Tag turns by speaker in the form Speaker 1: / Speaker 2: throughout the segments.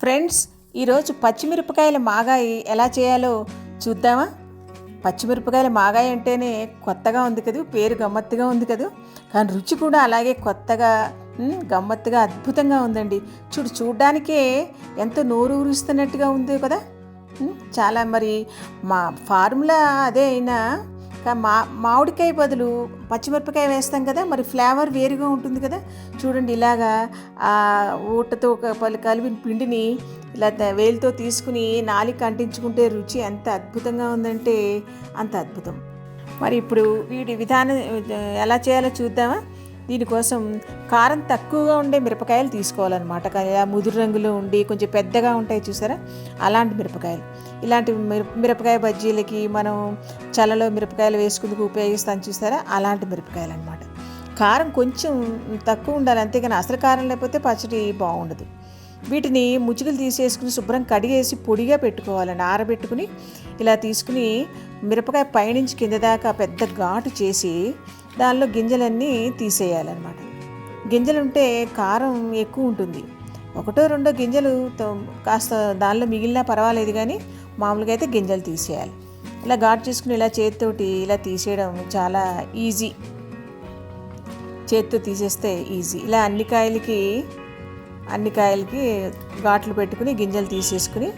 Speaker 1: Friends ఈరోజు పచ్చిమిరపకాయల మాగాయి ఎలా చేయాలో చూద్దామా? పచ్చిమిరపకాయల మాగాయి అంటేనే కొత్తగా ఉంది కదా పేరు గమ్మత్తుగా ఉంది కదా. కానీ రుచి కూడా అలాగే కొత్తగా గమ్మత్తుగా అద్భుతంగా ఉందండి. చూడు చూడ్డానికే ఎంతో నోరు ఊరుస్తున్నట్టుగా ఉంది కదా. చాలా మరి మా ఫార్ములా అదే అయినా మా మామిడికాయ బదులు పచ్చిమిరపకాయ వేస్తాం కదా మరి ఫ్లేవర్ వేరుగా ఉంటుంది కదా. చూడండి ఇలాగా ఊటతో ఒక పలు కలిపిన పిండిని ఇలా వేలితో తీసుకుని నాలిక అంటించుకుంటే రుచి ఎంత అద్భుతంగా ఉందంటే అంత అద్భుతం. మరి ఇప్పుడు వీడి విధానం ఎలా చేయాలో చూద్దామా? దీనికోసం కారం తక్కువగా ఉండే మిరపకాయలు తీసుకోవాలన్నమాట. కానీ ఇలా ముదురు రంగులో ఉండి కొంచెం పెద్దగా ఉంటాయి చూసారా? అలాంటి మిరపకాయలు. ఇలాంటి మిరపకాయ బజ్జీలకి మనం చల్లలో మిరపకాయలు వేసుకుందుకు ఉపయోగిస్తాం చూసారా? అలాంటి మిరపకాయలు అనమాట కారం కొంచెం తక్కువ ఉండాలి అంతేగాని అసలు కారం లేకపోతే పచ్చడి బాగుండదు. వీటిని ముచ్చుకలు తీసేసుకుని శుభ్రం కడిగేసి పొడిగా పెట్టుకోవాలండి. ఆరబెట్టుకుని ఇలా తీసుకుని మిరపకాయ పైనుంచి కింద దాకా పెద్ద ఘాటు చేసి దానిలో గింజలన్నీ తీసేయాలన్నమాట. గింజలు ఉంటే కారం ఎక్కువ ఉంటుంది ఒకటో రెండో గింజలు తో- కాస్త దానిలో మిగిలినా పర్వాలేదు కానీ మామూలుగా అయితే గింజలు తీసేయాలి. ఇలా ఘాటు చేసుకుని ఇలా చేతితోటి ఇలా తీసేయడం చాలా ఈజీ. చేతితో తీసేస్తే ఈజీ. ఇలా అన్ని కాయలకి అన్ని కాయలకి ఘాట్లు పెట్టుకుని గింజలు తీసేసుకుని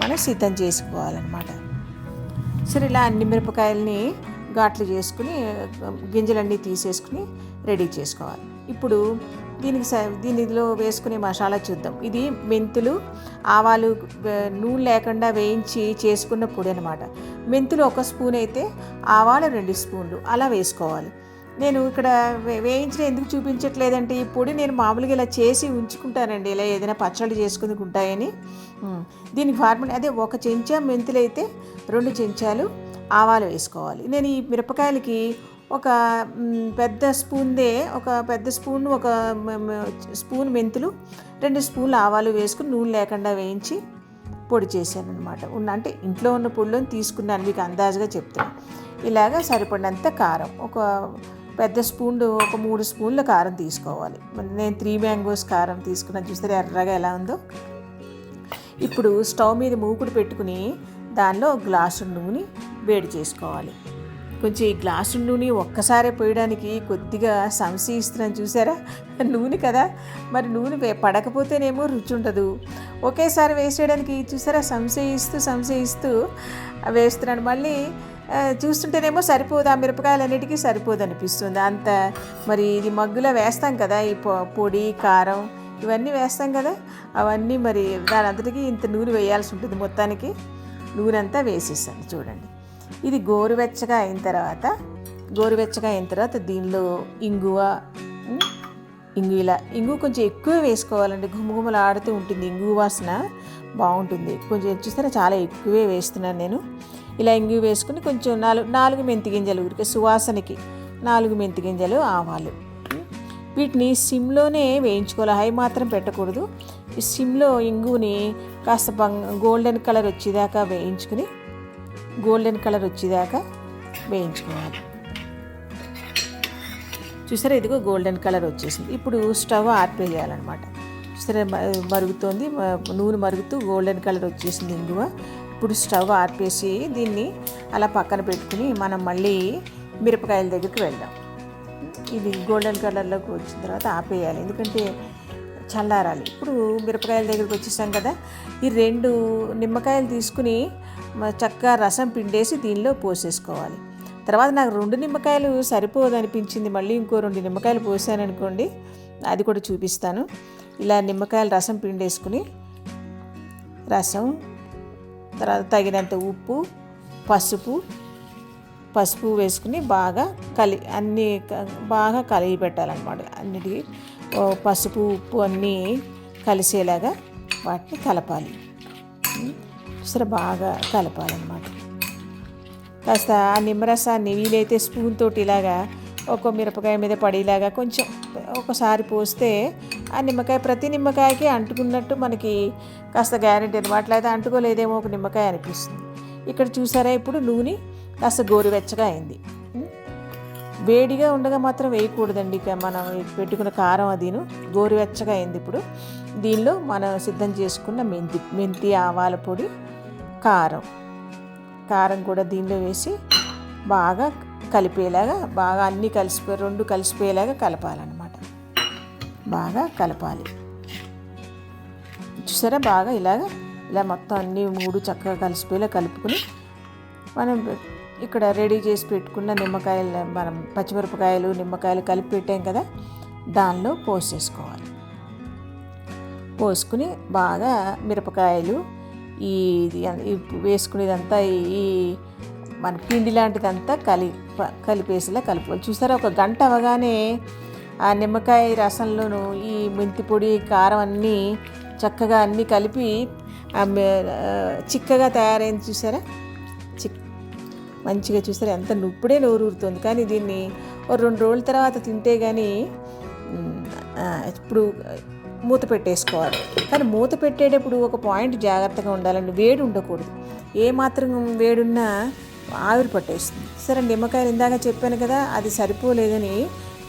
Speaker 1: మనం సిద్ధం చేసుకోవాలన్నమాట. సరే ఇలా అన్ని మిరపకాయలని ఘాట్లు చేసుకుని గింజలన్నీ తీసేసుకుని రెడీ చేసుకోవాలి. ఇప్పుడు దీనికి స- దీనిలో వేసుకునే మసాలా చూద్దాం. ఇది మెంతులు ఆవాలు నూనె లేకుండా వేయించి చేసుకున్న పొడి అనమాట మెంతులు ఒక స్పూన్ అయితే ఆవాలు రెండు స్పూన్లు. అలా వేసుకోవాలి. నేను ఇక్కడ వే- వేయించిన ఎందుకు చూపించట్లేదంటే ఈ పొడి నేను మామూలుగా ఇలా చేసి ఉంచుకుంటానండి. ఇలా ఏదైనా పచ్చళ్ళు చేసుకుని ఉంటాయని. దీనికి ఫార్ములా అదే ఒక చెంచా మెంతులు అయితే రెండు చెంచాలు ఆవాలు వేసుకోవాలి. నేను ఈ మిరపకాయలకి ఒక పెద్ద స్పూన్దే ఒక పెద్ద స్పూన్ ఒక స్పూన్ మెంతులు రెండు స్పూన్లు ఆవాలు వేసుకుని నూనె లేకుండా వేయించి పొడి చేశాను అనమాట ఉన్న అంటే ఇంట్లో ఉన్న పొడిలోని తీసుకున్నాను మీకు అందాజుగా చెప్తాను ఇలాగ సరిపడినంత కారం ఒక పెద్ద స్పూన్ ఒక మూడు స్పూన్ల కారం తీసుకోవాలి. నేను త్రీ మ్యాంగోస్ కారం తీసుకున్నాను చూస్తే ఎర్రగా ఎలా ఉందో. ఇప్పుడు స్టవ్ మీద మూకుడు పెట్టుకుని దానిలో ఒక గ్లాసు నూనె వేడి చేసుకోవాలి. కొంచెం ఈ గ్లాసు నూనె ఒక్కసారే పోయడానికి కొద్దిగా సంశయిస్తున్నాను చూసారా? నూనె కదా? మరి నూనె వే- పడకపోతేనేమో రుచి ఉండదు. ఒకేసారి వేసేయడానికి చూసారా? సంశయిస్తూ సంశయిస్తూ వేస్తున్నాను. మళ్ళీ చూస్తుంటేనేమో సరిపోదు. ఆ మిరపకాయలన్నిటికీ సరిపోదు అనిపిస్తుంది. అంత మరి ఇది మగ్గులో వేస్తాం కదా? ఈ పొ- పొడి కారం ఇవన్నీ వేస్తాం కదా? అవన్నీ మరి దాని అంతటికీ ఇంత నూనె వేయాల్సి ఉంటుంది మొత్తానికి. నూనె అంతా వేసేసాను. చూడండి. ఇది గోరువెచ్చగా అయిన తర్వాత గోరువెచ్చగా అయిన తర్వాత దీనిలో ఇంగువ ఇంగు ఇలా ఇంగు కొంచెం ఎక్కువ వేసుకోవాలండి. గుమగుమలు ఆడుతూ ఉంటుంది. ఇంగు వాసన బాగుంటుంది. కొంచెం చూస్తారా? చాలా ఎక్కువే వేస్తున్నాను నేను. ఇలా ఇంగు వేసుకుని కొంచెం నాలుగు నాలుగు మెంతి గింజలు ఊరికే సువాసనకి నాలుగు మెంతి గింజలు ఆవాలు. వీటిని సిమ్లోనే వేయించుకోవాలి. హై మాత్రం పెట్టకూడదు. ఈ సిమ్లో ఇంగుని కాస్త బంగ గోల్డెన్ కలర్ వచ్చేదాకా వేయించుకుని గోల్డెన్ కలర్ వచ్చేదాకా వేయించుకోవాలి. చూసారా? ఇదిగో గోల్డెన్ కలర్ వచ్చేసింది. ఇప్పుడు స్టవ్ ఆర్పేయాలన్నమాట. చూసారా? మరుగుతోంది. నూనె మరుగుతూ గోల్డెన్ కలర్ వచ్చేసింది ఇంగువ. ఇప్పుడు స్టవ్ ఆర్పేసి దీన్ని అలా పక్కన పెట్టుకుని మనం మళ్ళీ మిరపకాయల దగ్గరికి వెళ్దాం. ఇది గోల్డెన్ కలర్లోకి వచ్చిన తర్వాత ఆపేయాలి. ఎందుకంటే చల్లారాలి. ఇప్పుడు మిరపకాయల దగ్గరికి వచ్చేసాం కదా. ఈ రెండు నిమ్మకాయలు తీసుకుని చక్కగా రసం పిండేసి దీనిలో పోసేసుకోవాలి. తర్వాత నాకు రెండు నిమ్మకాయలు సరిపోదు అనిపించింది మళ్ళీ ఇంకో రెండు నిమ్మకాయలు పోసాను అనుకోండి అది కూడా చూపిస్తాను. ఇలా నిమ్మకాయలు రసం పిండేసుకుని రసం తర్వాత తగినంత ఉప్పు పసుపు పసుపు వేసుకుని బాగా కలి అన్నీ బాగా కలిగి పెట్టాలన్నమాట. అన్నిటికీ ఓ పసుపు ఉప్పు అన్నీ కలిసేలాగా వాటిని కలపాలి. అసలు బాగా కలపాలన్నమాట. కాస్త ఆ నిమ్మరసాన్ని వీలైతే స్పూన్ తోటి ఇలాగా ఒక మిరపకాయ మీద పడేలాగా కొంచెం ఒకసారి పోస్తే ఆ నిమ్మకాయ ప్రతి నిమ్మకాయకి అంటుకున్నట్టు మనకి కాస్త గ్యారెంటీ అనమాట అట్లయితే అంటుకోలేదేమో ఒక నిమ్మకాయ అనిపిస్తుంది. ఇక్కడ చూసారా ఇప్పుడు నూనె కాస్త గోరువెచ్చగా అయింది. వేడిగా ఉండగా మాత్రం వేయకూడదండి. ఇక మనం పెట్టుకున్న కారం అదిను గోరువెచ్చగా అయింది ఇప్పుడు. దీనిలో మనం సిద్ధం చేసుకున్న మెంతి మెంతి ఆవాల పొడి కారం. కారం కూడా దీనిలో వేసి బాగా కలిపేలాగా బాగా అన్నీ కలిసిపోయి రెండు కలిసిపోయేలాగా కలపాలన్నమాట. బాగా కలపాలి. చూసారా? బాగా ఇలాగ ఇలా మొత్తం అన్నీ మూడు చక్కగా కలిసిపోయేలా కలుపుకొని మనం ఇక్కడ రెడీ చేసి పెట్టుకున్న నిమ్మకాయలు మనం పచ్చిమిరపకాయలు నిమ్మకాయలు కలిపి పెట్టాం కదా దానిలో పోసేసుకోవాలి. పోసుకుని బాగా మిరపకాయలు ఈ ఇది వేసుకునేదంతా ఈ మన పిండి లాంటిదంతా కలి కలిపేసేలా కలుపుకోవాలి. చూసారా ఒక గంట అవగానే ఆ నిమ్మకాయ రసంలోను ఈ మెంతి పొడి కారం అన్నీ చక్కగా అన్నీ కలిపి చిక్కగా తయారైంది చూసారా? మంచిగా చూసారు ఎంత నుప్పుడే నోరు ఊరుతుంది కానీ దీన్ని ఓ రెండు రోజుల తర్వాత తింటే కానీ ఇప్పుడు మూత పెట్టేసుకోవాలి. కానీ మూత పెట్టేటప్పుడు ఒక పాయింట్ జాగ్రత్తగా ఉండాలండి. వేడి ఉండకూడదు. ఏ మాత్రం వేడున్నా ఆవిరి పట్టేస్తుంది. సరే నిమ్మకాయలు ఇందాక చెప్పాను కదా అది సరిపోలేదని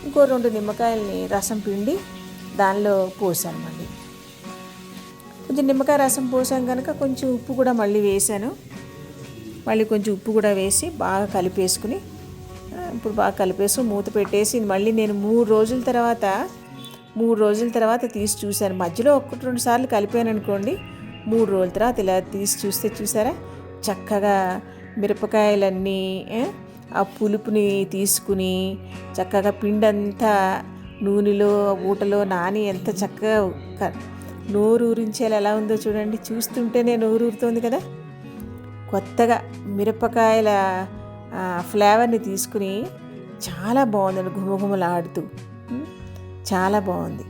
Speaker 1: ఇంకో రెండు నిమ్మకాయలని రసం పిండి దానిలో పోసాను మళ్ళీ కొంచెం నిమ్మకాయ రసం పోసాం కనుక కొంచెం ఉప్పు కూడా మళ్ళీ వేసాను. మళ్ళీ కొంచెం ఉప్పు కూడా వేసి బాగా కలిపేసుకుని ఇప్పుడు బాగా కలిపేసి మూత పెట్టేసి మళ్ళీ నేను మూడు రోజుల తర్వాత మూడు రోజుల తర్వాత తీసి చూశాను. మధ్యలో ఒకటి రెండు సార్లు కలిపాను అనుకోండి మూడు రోజుల తర్వాత ఇలా తీసి చూస్తే చూసారా? చక్కగా మిరపకాయలన్నీ ఆ పులుపుని తీసుకుని చక్కగా పిండంతా నూనెలో ఊటలో నాని ఎంత చక్కగా నోరు ఊరించేలా ఎలా ఉందో చూడండి. చూస్తుంటేనే నోరు ఊరుతోంది కదా? కొత్తగా మిరపకాయల ఫ్లేవర్ని తీసుకుని చాలా బాగుందండి గుమగుమలాడుతూ చాలా బాగుంది.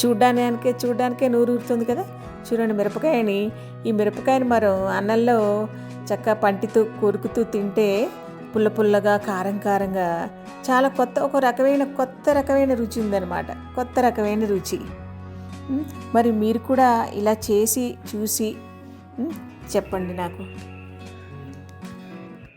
Speaker 1: చూడ్డానికే చూడ్డానికే నోరు కదా? చూడండి మిరపకాయని. ఈ మిరపకాయని మనం అన్నంలో చక్క పంటితో కొరుకుతూ తింటే పుల్ల పుల్లగా కారం కారంగా చాలా కొత్త ఒక రకమైన కొత్త రకమైన రుచి ఉందన్నమాట. కొత్త రకమైన రుచి. మరి మీరు కూడా ఇలా చేసి చూసి చెప్పండి నాకు.